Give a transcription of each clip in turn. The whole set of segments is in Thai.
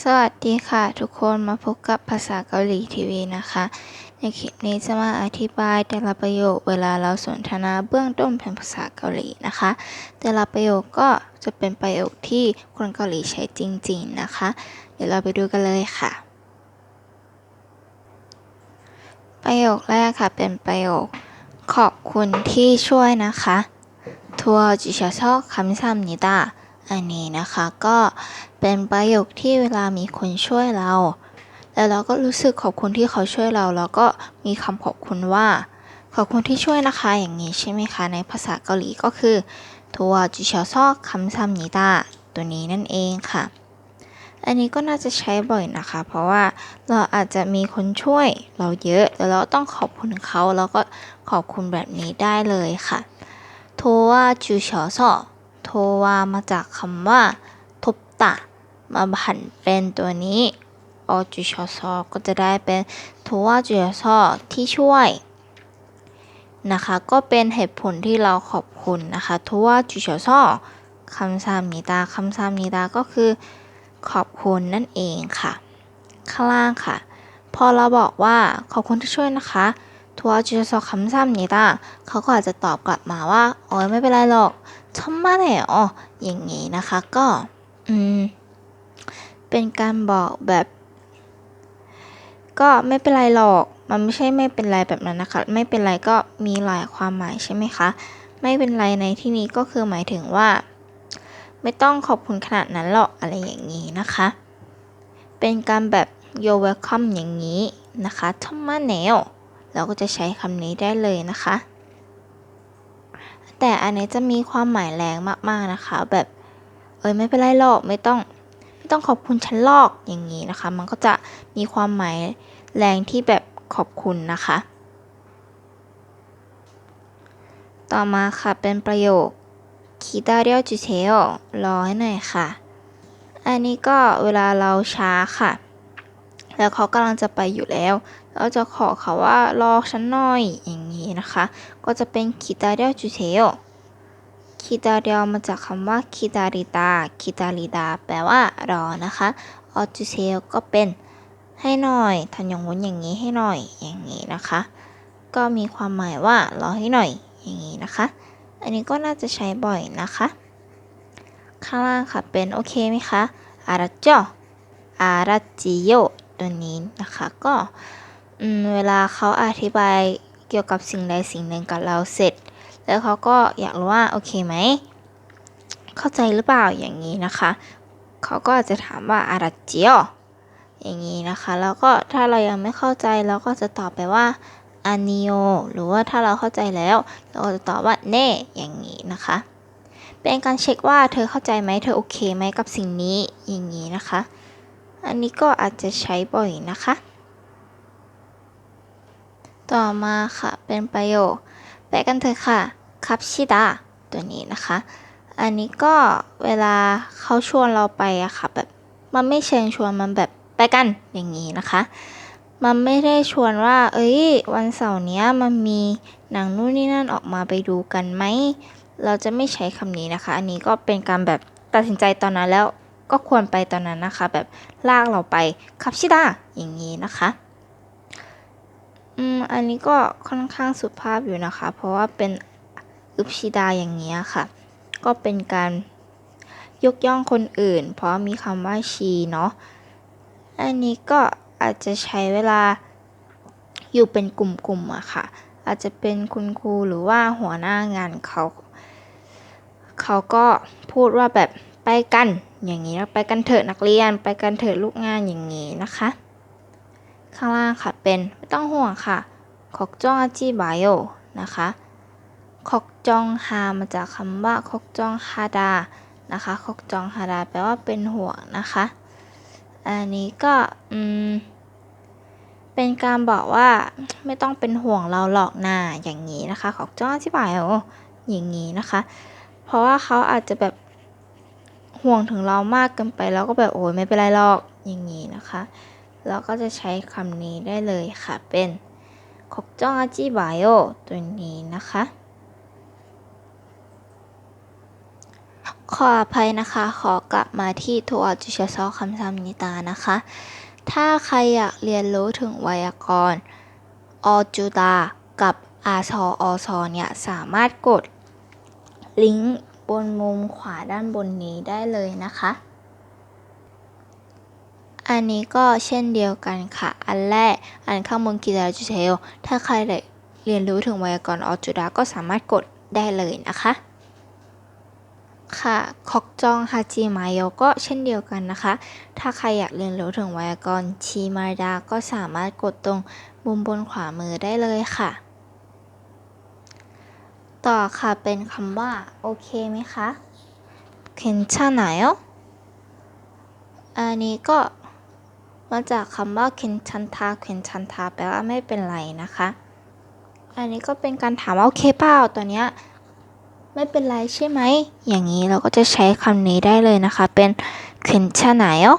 สวัสดีค่ะทุกคนมาพบกับภาษาเกาหลีทีวีนะคะ ในคลิปนี้จะมาอธิบายแต่ละประโยคเวลาเราสนทนาเบื้องต้นเป็นภาษาเกาหลีนะคะ แต่ละประโยคก็จะเป็นประโยคที่คนเกาหลีใช้จริง ๆนะคะ เดี๋ยวเราไปดูกันเลยค่ะ ประโยคแรกค่ะเป็นประโยค ขอบคุณที่ช่วยนะคะทัวจิชาชอคำซ้ำนิดา อันนี้นะคะก็เป็นประโยคที่เวลามีคนช่วยเรา แล้วเราก็รู้สึกขอบคุณที่เขาช่วยเรา แล้วก็มีคำขอบคุณว่า ขอบคุณที่ช่วยนะคะอย่างนี้ใช่ไหมคะในภาษาเกาหลีก็คือทัวจิชาชอกคำซ้ำนิดาตัวนี้นั่นเองค่ะ อันนี้ก็น่าจะใช้บ่อยนะคะ เพราะว่าเราอาจจะมีคนช่วยเราเยอะแล้วเราต้องขอบคุณเขาแล้วก็ขอบคุณแบบนี้ได้เลยค่ะโทว่าจูเฉอซอโท ว่ามาจากคำว่าทบตะ มาผันเป็นตัวนี้ออจูเฉอซอก็จะได้เป็นโทว่าจูเฉอซอที่ช่วยนะคะก็เป็นเหตุผลที่เราขอบคุณนะคะทว่าจูเฉอซอคำซามนิดาคำซามนิดาก็คือ ขอบคุณนั่นเองค่ะ ข้างล่างค่ะ พอเราบอกว่าขอบคุณที่ช่วยนะคะทัวจูซอคำซ้ำนี้ตาเขาก็อาจจะตอบกลับมาว่าโอ้ยไม่เป็นไรหรอก ชอบมาแนอ๋ออย่างนี้นะคะก็อืมเป็นการบอกแบบ ก็ไม่เป็นไรหรอก มันไม่ใช่ไม่เป็นไรแบบนั้นนะคะ ไม่เป็นไรก็มีหลายความหมายใช่ไหมคะ ไม่เป็นไรในที่นี้ก็คือหมายถึงว่า ไม่ต้องขอบคุณขนาดนั้นหรอกอะไรอย่างนี้นะคะ เป็นการแบบ you're welcome อย่างนี้นะคะทำมาแนวเราก็จะใช้คำนี้ได้เลยนะคะ แต่อันนี้จะมีความหมายแรงมากๆนะคะ แบบ เอ้ยไม่เป็นไรหรอกไม่ต้องไม่ต้องขอบคุณฉันหรอกอย่างนี้นะคะ มันก็จะมีความหมายแรงที่แบบขอบคุณนะคะ ต่อมาค่ะเป็นประโยคคิดาเรียวจูเชโอรอให้หน่อยค่ะ อันนี้ก็เวลาเราช้าค่ะ แล้วเขากำลังจะไปอยู่แล้ว เราจะขอเขาว่ารอฉันหน่อยอย่าง นี้นะคะ ก็จะเป็นคิดาเรียวจูเชโอคิดาเรียวมาจากคำว่าคิดาริตาคิดาริดาแปลว่ารอนะคะออจูเชโอก็เป็นให้หน่อยทันยงวุ้นอย่างนี้ให้หน่อยอย่างนี้นะคะ ก็มีความหมายว่ารอให้หน่อยอย่างนี้นะคะ อันนี้ก็น่าจะใช้บ่อยนะคะ ข้างล่างค่ะเป็นโอเคไหมคะอาราจโออาราจิโยตัวนี้นะคะก็เวลาเขาอธิบาย เกี่ยวกับสิ่งใดสิ่งหนึ่งกับเราเสร็จ แล้วเขาก็อยากรู้ว่าโอเคไหม เข้าใจหรือเปล่าอย่างนี้นะคะ เขาก็อาจจะถามว่าอาราจิโออย่างนี้นะคะ แล้วก็ถ้าเรายังไม่เข้าใจเราก็จะตอบไปว่าอานิโอหรือว่าถ้าเราเข้าใจแล้ว เราก็จะตอบว่าเน่อย่างนี้นะคะ เป็นการเช็คว่าเธอเข้าใจไหมเธอโอเคไหมกับสิ่งนี้อย่างนี้นะคะ อันนี้ก็อาจจะใช้บ่อยนะคะ ต่อมาค่ะ เป็นประโยค ไปกันเถอะค่ะคับชิดาตัวนี้นะคะ อันนี้ก็เวลาเขาชวนเราไปอะค่ะแบบมันไม่เชิญชวนมันแบบไปกันอย่างนี้นะคะ มันไม่ได้ชวนว่า เอ้ย วันเสาร์นี้มันมีหนังนู่นนี่นั่นออกมาไปดูกันไหม เราจะไม่ใช้คำนี้นะคะ อันนี้ก็เป็นการแบบตัดสินใจตอนนั้นแล้วก็ควรไปตอนนั้นนะคะ แบบลากเราไปคับชิดาอย่างนี้นะคะ อืมอันนี้ก็ค่อนข้างสุภาพอยู่นะคะ เพราะว่าเป็นอึบชิดาอย่างนี้ยค่ะ ก็เป็นการยกย่องคนอื่น เพราะมีคำว่าชีเนาะอันนี้ก็อาจจะใช้เวลาอยู่เป็นกลุ่มๆอะค่ะ อาจจะเป็นคุณครูหรือว่าหัวหน้างานเขาเขาก็พูดว่าแบบไปกันอย่างนี้ไปกันเถอะนักเรียนไปกันเถอะลูกงานอย่างนี้นะคะ ข้างล่างค่ะเป็นไม่ต้องห่วงค่ะคอกจ้องอาจิบายโอนะคะคอกจองฮามาจากคำว่าคอกจองฮาดานะคะคอกจองฮาดาแปลว่าเป็นห่วงนะคะ อันนี้ก็อืมเป็นการบอกว่าไม่ต้องเป็นห่วงเราหรอกนาอย่างนี้นะคะ ขอกจ้องอธิบายโออย่างนี้นะคะ เพราะว่าเขาอาจจะแบบห่วงถึงเรามากเกินไปแล้วก็แบบโอ้ยไม่เป็นไรหรอกอย่างนี้นะคะ เราก็จะใช้คำนี้ได้เลยค่ะ เป็นขอกจ้องอธิบายโอตัวนี้นะคะ ขออภัยนะคะ ขอกลับมาที่ตัวจุชซอคำซัมนิตานะคะ ถ้าใครอยากเรียนรู้ถึงไวยากรณ์อจุดากับอาซออซอเนี่ย สามารถกดลิงก์บนมุมขวาด้านบนนี้ได้เลยนะคะ อันนี้ก็เช่นเดียวกันค่ะ อันแรก อันข้างบนกิจาจุเทล ถ้าใครเรียนรู้ถึงไวยากรณ์ออจูดาก็สามารถกดได้เลยนะคะ ค่ะคอกจองฮาจิมายโยก็เช่นเดียวกันนะคะ ถ้าใครอยากเรียนรู้ถึงไวยากรณ์ชิมาดา ก็สามารถกดตรงมุมบนขวามือได้เลยค่ะ ต่อค่ะเป็นคำว่า โอเคไหมคะเคนชาไหนอันนี้ก็ มาจากคำว่าเข็นชันทาเข็นชันทาแปลว่าไม่เป็นไรนะคะ อันนี้ก็เป็นการถามว่าโอเคเปล่าตัวเนี้ยไม่เป็นไรใช่ไหม อย่างนี้เราก็จะใช้คำนี้ได้เลยนะคะ เป็นเข็นชะไหนอ๋อ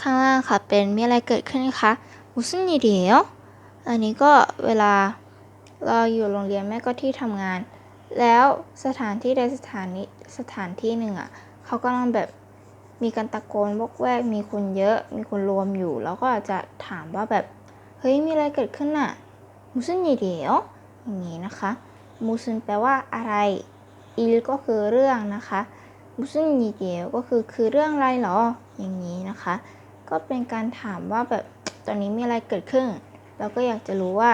ข้างล่างค่ะเป็นมีอะไรเกิดขึ้นคะมุสนิเดียวอันนี้ก็เวลาเราอยู่โรงเรียนแม่ก็ที่ทำงาน แล้วสถานที่ใดสถานนี้สถานที่หนึ่งอะ่ะเขากำลังแบบ มีการตะโกนวกแวก มีคนเยอะ มีคนรวมอยู่ แล้วก็อาจจะถามว่าแบบ เฮ้ย มีอะไรเกิดขึ้นน่ะมุสนยิเดียวอย่างนี้นะคะมุสนแปลว่าอะไรอิลก็คือเรื่องนะคะมุสนยิเดียวก็คือคือเรื่องอะไรหรอ อย่างนี้นะคะ ก็เป็นการถามว่าแบบตอนนี้มีอะไรเกิดขึ้น เราก็อยากจะรู้ว่า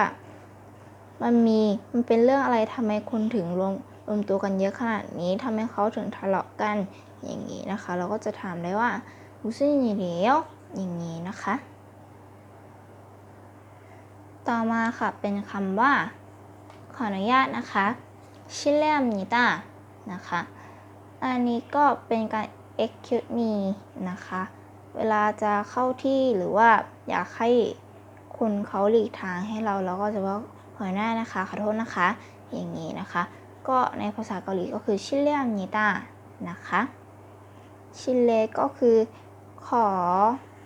มันมี มันเป็นเรื่องอะไรทำไมคนถึงรวมรวมตัวกันเยอะขนาดนี้ทำไมเขาถึงทะเลาะกัน อย่างนี้นะคะ เราก็จะถามได้ว่ามุสยิเดียวอย่างนี้นะคะ ต่อมาค่ะ เป็นคำว่า ขออนุญาตนะคะชิเลมนิตานะคะ อันนี้ก็เป็นการ excuse me นะคะ เวลาจะเข้าที่หรือว่าอยากให้คนเขาหลีกทางให้เราเราก็จะว่าขอหน้านะคะ ขอโทษนะคะ อย่างนี้นะคะ ก็ในภาษาเกาหลีก็คือชิเลมนิตานะคะ ชิเลก็คือขอ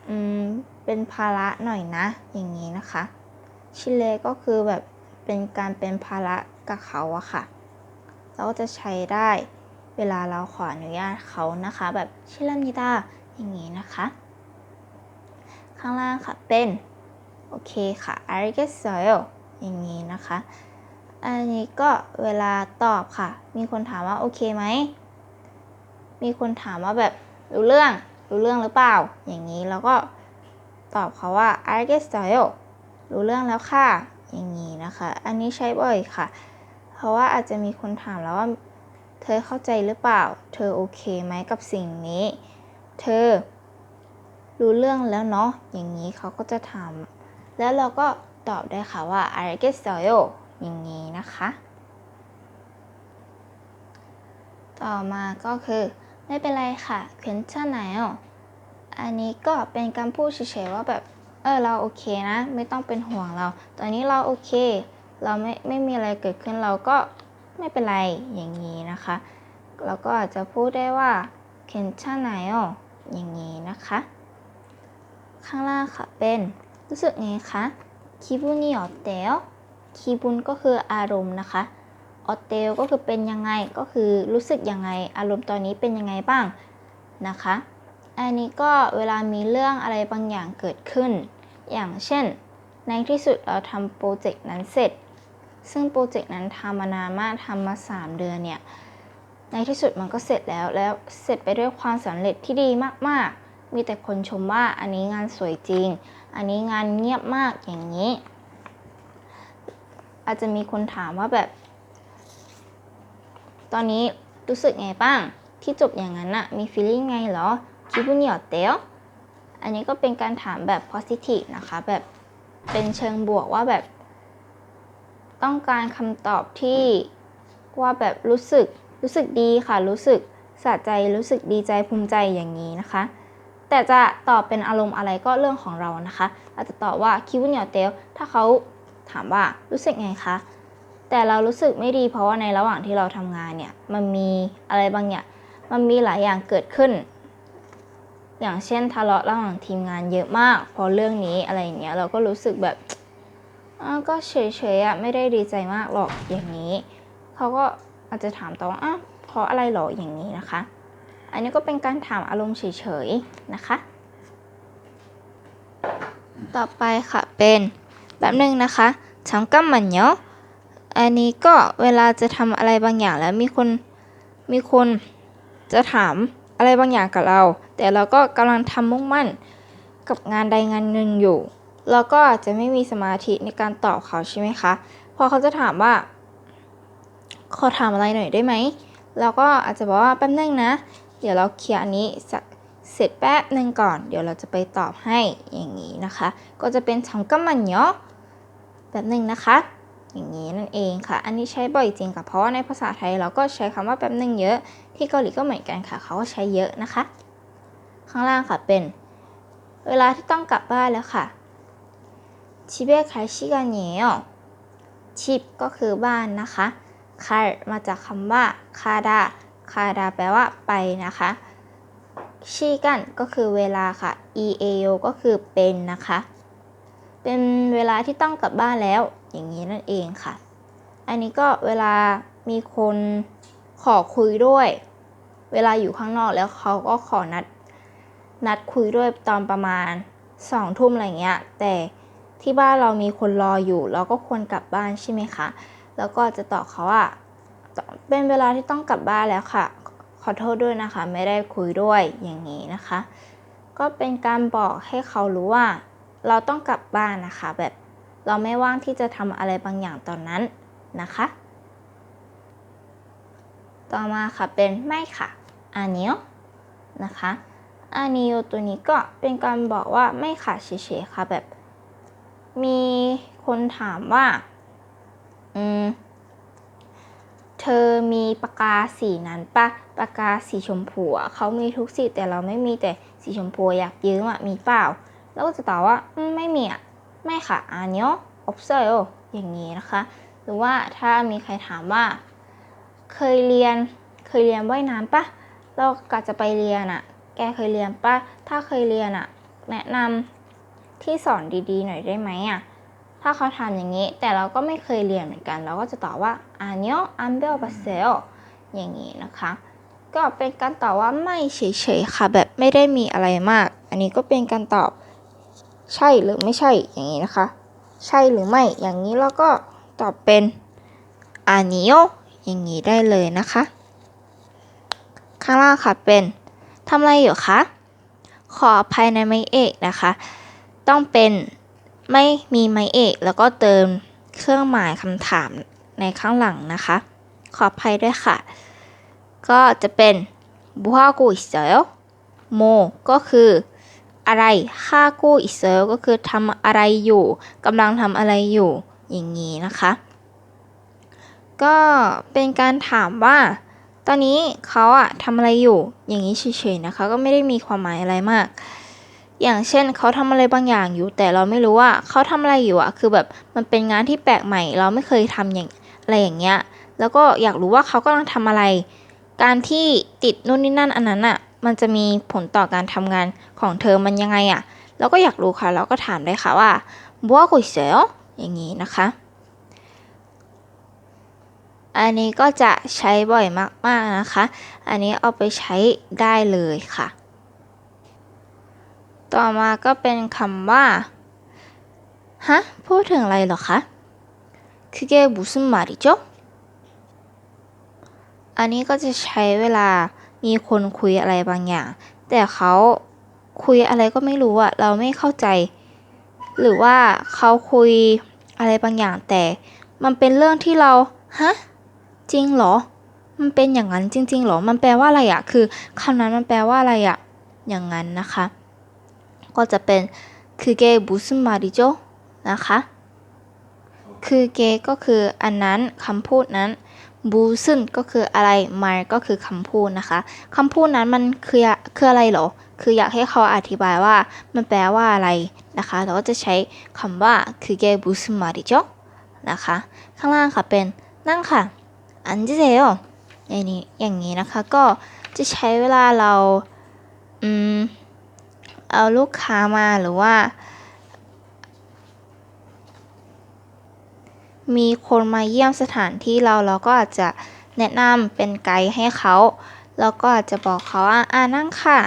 อืมเป็นภาระหน่อยนะ อย่างนี้นะคะ ชิเลก็คือแบบเป็นการเป็นภาระกับเขาอะค่ะ เราก็จะใช้ได้เวลาเราขออนุญาตเขานะคะ แบบชิลามิตาอย่างนี้นะคะ ข้างล่างค่ะเป็น โอเคค่ะอาริเกสโยอย่างนี้นะคะ อันนี้ก็เวลาตอบค่ะ มีคนถามว่าโอเคไหม มีคนถามว่าแบบรู้เรื่องรู้เรื่องหรือเปล่า อย่างนี้แล้วก็ตอบเขาว่าอาริเกสโยรู้เรื่องแล้วค่ะ อย่างนี้นะคะ อันนี้ใช้บ่อยค่ะ เพราะว่าอาจจะมีคนถามแล้วว่า เธอเข้าใจหรือเปล่า เธอโอเคไหมกับสิ่งนี้ เธอ รู้เรื่องแล้วเนาะ อย่างนี้เขาก็จะถาม แล้วเราก็ตอบได้ค่ะว่าอะไรเกสโยอย่างนี้นะคะ ต่อมาก็คือ ไม่เป็นไรค่ะเขียนชาไหนอะอันนี้ก็เป็นการพูดเฉยๆว่าแบบ เออเราโอเคนะ ไม่ต้องเป็นห่วงเรา ตอนนี้เราโอเค เราไม่ไม่มีอะไรเกิดขึ้นเราก็ไม่เป็นไรอย่างนี้นะคะ เราก็อาจจะพูดได้ว่าเคนชาไหนอะอย่างนี้นะคะ ข้างล่างค่ะเป็นรู้สึกไงคะคิบุนิออเตลคิบุนก็คืออารมณ์นะคะ ออเตลก็คือเป็นยังไงก็คือรู้สึกยังไง อารมณ์ตอนนี้เป็นยังไงบ้างนะคะ อันนี้ก็เวลามีเรื่องอะไรบางอย่างเกิดขึ้น อย่างเช่น ในที่สุดเราทำโปรเจกต์นั้นเสร็จ ซึ่งโปรเจกต์นั้นทำมานานมากทำมา 3 เดือนเนี่ย ในที่สุดมันก็เสร็จแล้วแล้วเสร็จไปด้วยความสำเร็จที่ดีมากๆ มีแต่คนชมว่าอันนี้งานสวยจริง อันนี้งานเงียบมากอย่างนี้ อาจจะมีคนถามว่าแบบ ตอนนี้รู้สึกไงบ้าง ที่จบอย่างนั้นอะมีฟีลลิ่งไงเหรอคิดว่าเหนียวเตลอันนี้ก็เป็นการถามแบบ positive นะคะ แบบเป็นเชิงบวกว่าแบบ ต้องการคำตอบที่ว่าแบบรู้สึกรู้สึกดีค่ะ รู้สึกสะใจรู้สึกดีใจภูมิใจอย่างนี้นะคะ แต่จะตอบเป็นอารมณ์อะไรก็เรื่องของเรานะคะ อาจจะตอบว่าคิวุนเหนียวเตลถ้าเขาถามว่ารู้สึกไงคะ แต่เรารู้สึกไม่ดีเพราะว่าในระหว่างที่เราทำงานเนี่ย มันมีอะไรบางอย่าง มันมีหลายอย่างเกิดขึ้น อย่างเช่นทะเลาะระหว่างทีมงานเยอะมากเพราะเรื่องนี้อะไรอย่างเงี้ย เราก็รู้สึกแบบก็เฉยๆอะไม่ได้ดีใจมากหรอกอย่างนี้ เขาก็อาจจะถามต่อว่าอะราะอะไรหรออย่างนี้นะคะ อันนี้ก็เป็นการถามอารมณ์เฉยๆนะคะ ต่อไปค่ะเป็นแบบหนึ่งนะคะฉังกัมมันเนาะ อันนี้ก็เวลาจะทำอะไรบางอย่างแล้วมีคนมีคนจะถามอะไรบางอย่างกับเรา แต่เราก็กำลังทำมุ่งมั่นกับงานใดงานหนึ่งอยู่ เราก็จะไม่มีสมาธิในการตอบเขาใช่ไหมคะ พอเขาจะถามว่า ขอถามอะไรหน่อยได้ไหม เราก็อาจจะบอกว่าแป๊บนึงนะ เดี๋ยวเราเคลียร์อันนี้สักเสร็จแป๊บหนึ่งก่อน เดี๋ยวเราจะไปตอบให้อย่างนี้นะคะ ก็จะเป็นฉังกัมมันเนาะแบบหนึ่งนะคะ อย่างนี้นั่นเองค่ะ อันนี้ใช้บ่อยจริงค่ะ เพราะว่าในภาษาไทยเราก็ใช้คำว่าแป๊บหนึ่งเยอะ ที่เกาหลีก็เหมือนกันค่ะ เขาก็ใช้เยอะนะคะ ข้างล่างค่ะเป็น เวลาที่ต้องกลับบ้านแล้วค่ะชิเบะคายชิกาเนียวชิปก็คือบ้านนะคะคามาจากคำว่าคาดาคาดาแปลว่าไปนะคะชิกันก็คือเวลาค่ะ e a o ก็คือเป็นนะคะ เป็นเวลาที่ต้องกลับบ้านแล้ว อย่างนี้นั่นเองค่ะ อันนี้ก็เวลามีคนขอคุยด้วย เวลาอยู่ข้างนอกแล้วเขาก็ขอนัด นัดคุยด้วยตอนประมาณสองทุ่มอะไรเงี้ย แต่ที่บ้านเรามีคนรออยู่ เราก็ควรกลับบ้านใช่ไหมคะ แล้วก็จะตอบเขาว่าเป็นเวลาที่ต้องกลับบ้านแล้วค่ะ ขอโทษด้วยนะคะ ไม่ได้คุยด้วยอย่างนี้นะคะ ก็เป็นการบอกให้เขารู้ว่า เราต้องกลับบ้านนะคะแบบ เราไม่ว่างที่จะทำอะไรบางอย่างตอนนั้นนะคะ ต่อมาค่ะเป็นไม่ค่ะอันนี้นะคะอันนี้ตัวนี้ก็เป็นการบอกว่าไม่ค่ะเฉยๆค่ะแบบ มีคนถามว่าอืมเธอมีปากกาสีนั้นปะปากกาสีชมพูเขามีทุกสีแต่เราไม่มีแต่สีชมพูอยากยืมอะมีเปล่า แล้วก็จะตอบว่าไม่มีอะ ไม่ค่ะอันเนี้ยอบเซลอย่างนี้นะคะ หรือว่าถ้ามีใครถามว่า เคยเรียนเคยเรียนว่ายน้ำปะเรากะจะไปเรียนอะแกเคยเรียนปะถ้าเคยเรียนอะแนะนำที่สอนดีๆ หน่อยได้ไหมอะถ้าเขาถามอย่างนี้ แต่เราก็ไม่เคยเรียนเหมือนกัน เราก็จะตอบว่าอันเนี้ยอันเบลบัสเซลอย่างนี้นะคะ ก็เป็นการตอบว่าไม่เฉยๆค่ะ แบบไม่ได้มีอะไรมาก อันนี้ก็เป็นการตอบ ใช่หรือไม่ใช่อย่างนี้นะคะ ใช่หรือไม่อย่างนี้เราก็ตอบเป็นอานิโออย่างนี้ได้เลยนะคะ ข้างล่างค่ะเป็นทำอะไรอยู่คะขอภัยในไม้เอกนะคะ ต้องเป็นไม่มีไม้เอกแล้วก็เติมเครื่องหมายคำถามในข้างหลังนะคะ ขออภัยด้วยค่ะ ก็จะเป็นบุฮากุอิเซลโมก็คือ อะไรค่ากู้อิเซลก็คือทำอะไรอยู่กำลังทำอะไรอยู่อย่างนี้นะคะ ก็เป็นการถามว่า ตอนนี้เขาอะทำอะไรอยู่อย่างนี้เฉยๆนะคะ ก็ไม่ได้มีความหมายอะไรมาก อย่างเช่นเขาทำอะไรบางอย่างอยู่ แต่เราไม่รู้ว่าเขาทำอะไรอยู่อะคือแบบมันเป็นงานที่แปลกใหม่ เราไม่เคยทำอย่างอะไรอย่างเงี้ยแล้วก็อยากรู้ว่าเขากำลังทำอะไร การที่ติดนู่นนี่นั่นอันนั้นอะ มันจะมีผลต่อการทำงานของเธอมันยังไงอะ่ะ เราก็อยากรู้ค่ะ เราก็ถามได้ค่ะว่าบัวกุยเซลอย่างนี้นะคะ อันนี้ก็จะใช้บ่อยมาก ๆ นะคะ อันนี้เอาไปใช้ได้เลยค่ะ ต่อมาก็เป็นคำว่าฮะพูดถึงอะไรหรอคะคือเกบุสมาริโจอันนี้ก็จะใช้เวลา มีคนคุยอะไรบางอย่าง แต่เขาคุยอะไรก็ไม่รู้อะเราไม่เข้าใจ หรือว่าเขาคุยอะไรบางอย่างแต่ มันเป็นเรื่องที่เราฮะจริงเหรอ มันเป็นอย่างนั้นจริงๆเหรอ มันแปลว่าอะไรอะคือคำนั้นมันแปลว่าอะไรอะอย่างนั้นนะคะ ก็จะเป็นคือเกบุสมาริโจนะคะคือเกก็คืออันนั้นคำพูดนั้น บูซึนก็คืออะไรมาก็คือคำพูดนะคะคำพูดนั้นมันคือคืออะไรเหรอ คืออยากให้เขาอธิบายว่ามันแปลว่าอะไรนะคะ เราก็จะใช้คำว่าคือเกบุสมาริโจนะคะ ข้างล่างค่ะเป็นนั่งค่ะ อันเจเซลอย่างนี้อย่างนี้นะคะ ก็จะใช้เวลาเรา อืม เอาลูกค้ามาหรือว่า มีคนมาเยี่ยมสถานที่เราเราก็อาจจะแนะนำเป็นไกด์ให้เขา แล้วก็อาจจะบอกเขาว่าอ่านั่งค่ะ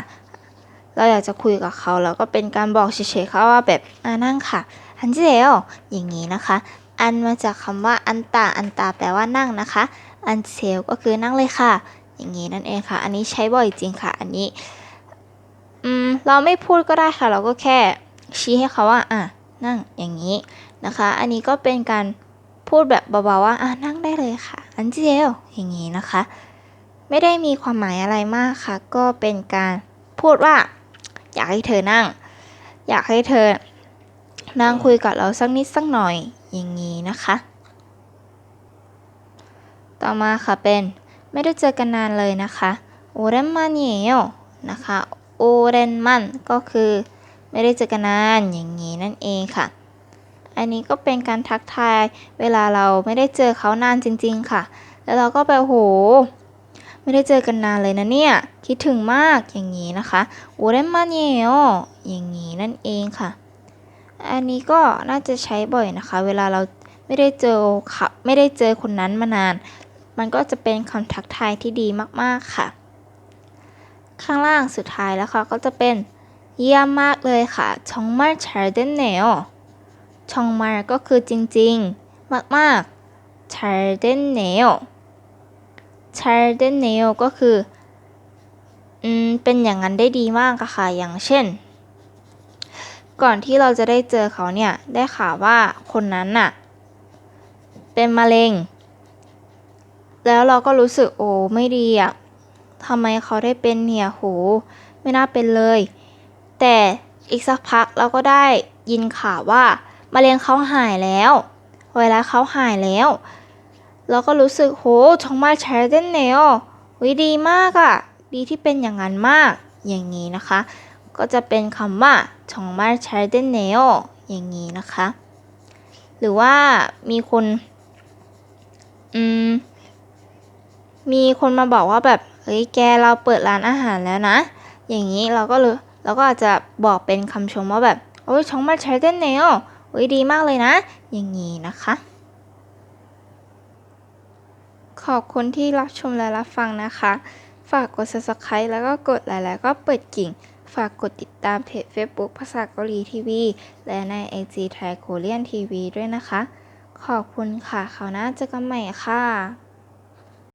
เราอยากจะคุยกับเขาแล้วก็เป็นการบอกเฉยๆเขาว่าแบบอ่านั่งค่ะ อันเจลอย่างนี้นะคะ อันมาจากคำว่าอันตาอันตาแปลว่านั่งนะคะ อันเซลก็คือนั่งเลยค่ะ อย่างนี้นั่นเองค่ะ อันนี้ใช้บ่อยจริงค่ะ อันนี้อืมเราไม่พูดก็ได้ค่ะ เราก็แค่ชี้ให้เขาว่าอะนั่งอย่างนี้นะคะ อันนี้ก็เป็นการ พูดแบบเบาๆว่าอะนั่งได้เลยค่ะ อันเจลอย่างนี้นะคะ ไม่ได้มีความหมายอะไรมากค่ะ ก็เป็นการพูดว่า อยากให้เธอนั่ง อยากให้เธอ นั่งคุยกับเราสักนิดสักหน่อยอย่างนี้นะคะ ต่อมาค่ะเป็นไม่ได้เจอกันนานเลยนะคะโอเรนมันเยลนะคะโอเรนมันก็คือ ไม่ได้เจอกันนานอย่างนี้นั่นเองค่ะ อันนี้ก็เป็นการทักทายเวลาเราไม่ได้เจอเขานานจริง ๆ ค่ะ แล้วเราก็แบบโห ไม่ได้เจอกันนานเลยนะเนี่ย คิดถึงมากอย่างนี้นะคะโอเรนมันเยลอย่างนี้นั่นเองค่ะ อันนี้ก็น่าจะใช้บ่อยนะคะ เวลาเราไม่ได้เจอค่ะไม่ได้เจอคนนั้นมานาน มันก็จะเป็นคำทักทายที่ดีมากๆค่ะ ข้างล่างสุดท้ายแล้วค่ะก็จะเป็นเยี่ยมมากเลยค่ะชองมาร์ชาร์เดนเนล ชองมารก็คือจริงๆ มากๆชาร์เดนเนลชาร์เดนเนลก็คืออืมเป็นอย่างนั้นได้ดีมากอะค่ะ อย่างเช่น ก่อนที่เราจะได้เจอเขาเนี่ย ได้ข่าวว่าคนนั้นน่ะ เป็นมะเร็ง แล้วเราก็รู้สึกโอ้ไม่ดีอะทำไมเขาได้เป็นเนี่ยโหไม่น่าเป็นเลย แต่อีกสักพักเราก็ได้ยินข่าวว่า มะเร็งเขาหายแล้วไวรัสเขาหายแล้วเราก็รู้สึกโหชองมาแชร์เดนเนลวิดีมากอะดีที่เป็นอย่างนั้นมาก อย่างนี้นะคะ ก็จะเป็นคำว่าชองมาแชร์เดนเนลอย่างนี้นะคะ หรือว่ามีคน อืม มีคนมาบอกว่าแบบเฮ้ยแกเราเปิดร้านอาหารแล้วนะ อย่างนี้เราก็เลยเราก็อาจจะบอกเป็นคำชมว่าแบบโอ้ยชองมาใช้เต้นเนล อ้ยดีมากเลยนะ อย่างนี้นะคะ ขอบคุณที่รับชมและรับฟังนะคะ ฝากกด subscribe แล้วก็กดไลค์แล้วก็เปิดกิ่ง ฝากกดติดตามเพจ Facebook ภาษาเกาหลีทีวี และใน IG ไทยโคเรียนทีวีด้วยนะคะ ขอบคุณค่ะคราวหน้าเจอกันใหม่ค่ะ